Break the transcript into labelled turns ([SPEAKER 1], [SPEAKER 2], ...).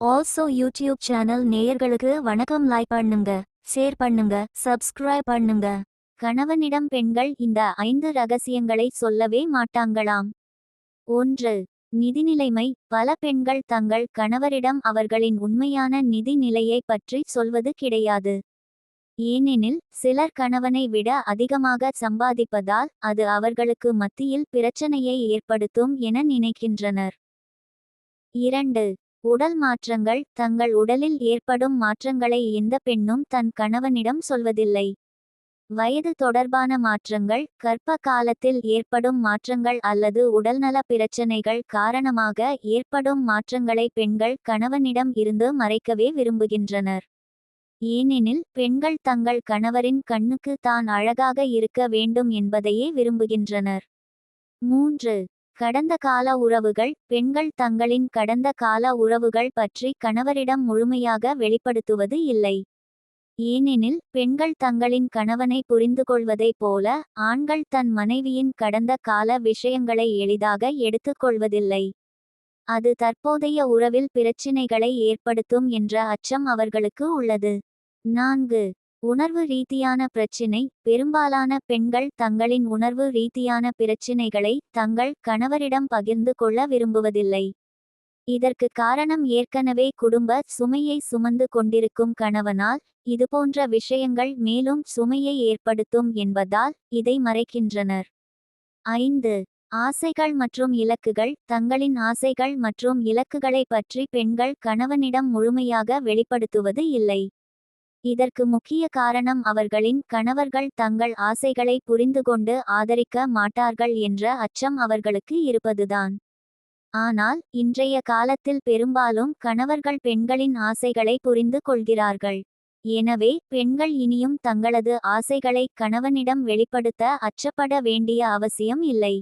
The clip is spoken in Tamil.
[SPEAKER 1] ஆல்சோ யூடியூப் சேனல் நேயர்களுக்கு வணக்கம். லைக் பண்ணுங்க ஷேர் பண்ணுங்க சப்ஸ்கிரைப் பண்ணுங்க. கணவனிடம் பெண்கள் இந்த ஐந்து ரகசியங்களை சொல்லவே மாட்டாங்களாம். ஒன்று நிதிநிலைமை. பல பெண்கள் தங்கள் கணவரிடம் அவர்களின் உண்மையான நிதி நிலையை பற்றி சொல்வது கிடையாது. ஏனெனில் சிலர் கணவனை விட அதிகமாக சம்பாதிப்பதால் அது அவர்களுக்கு மத்தியில் பிரச்சனையை ஏற்படுத்தும் என நினைக்கின்றனர். இரண்டு உடல் மாற்றங்கள் தங்கள் உடலில் ஏற்படும் மாற்றங்களை எந்த பெண்ணும் தன் கணவனிடம் சொல்வதில்லை. வயது தொடர்பான மாற்றங்கள் கர்ப்ப காலத்தில் ஏற்படும் மாற்றங்கள் அல்லது உடல்நல பிரச்சனைகள் காரணமாக ஏற்படும் மாற்றங்களை பெண்கள் கணவனிடம் இருந்து மறைக்கவே விரும்புகின்றனர். ஏனெனில் பெண்கள் தங்கள் கணவரின் கண்ணுக்கு தான் அழகாக இருக்க வேண்டும் என்பதையே விரும்புகின்றனர். மூன்று கடந்த கால உறவுகள் பெண்கள் தங்களின் கடந்த கால உறவுகள் பற்றி கணவரிடம் முழுமையாக வெளிப்படுத்துவது இல்லை. ஏனெனில் பெண்கள் தங்களின் கணவனை புரிந்துகொள்வதைப் போல ஆண்கள் தன் மனைவியின் கடந்த கால விஷயங்களை எளிதாக எடுத்துக்கொள்வதில்லை. அது தற்போதைய உறவில் பிரச்சினைகளை ஏற்படுத்தும் என்ற அச்சம் அவர்களுக்கு உள்ளது. நான்கு உணர்வு ரீதியான பிரச்சினை பெரும்பாலான பெண்கள் தங்களின் உணர்வு ரீதியான பிரச்சினைகளை தங்கள் கணவரிடம் பகிர்ந்து கொள்ள விரும்புவதில்லை. இதற்கு காரணம் ஏற்கனவே குடும்ப சுமையை சுமந்து கொண்டிருக்கும் கணவனால் இதுபோன்ற விஷயங்கள் மேலும் சுமையை ஏற்படுத்தும் என்பதால் இதை மறைக்கின்றனர். ஐந்து ஆசைகள் மற்றும் இலக்குகள் தங்களின் ஆசைகள் மற்றும் இலக்குகளை பற்றி பெண்கள் கணவனிடம் முழுமையாக வெளிப்படுத்துவது இல்லை. இதற்கு முக்கிய காரணம் அவர்களின் கணவர்கள் தங்கள் ஆசைகளை புரிந்துகொண்டு ஆதரிக்க மாட்டார்கள் என்ற அச்சம் அவர்களுக்கு இருப்பதுதான். ஆனால் இன்றைய காலத்தில் பெரும்பாலும் கணவர்கள் பெண்களின் ஆசைகளை புரிந்து கொள்கிறார்கள். எனவே பெண்கள் இனியும் தங்களது ஆசைகளை கணவனிடம் வெளிப்படுத்த அச்சப்பட வேண்டிய அவசியம் இல்லை.